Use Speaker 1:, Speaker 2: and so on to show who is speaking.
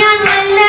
Speaker 1: ഞാൻ നല്ല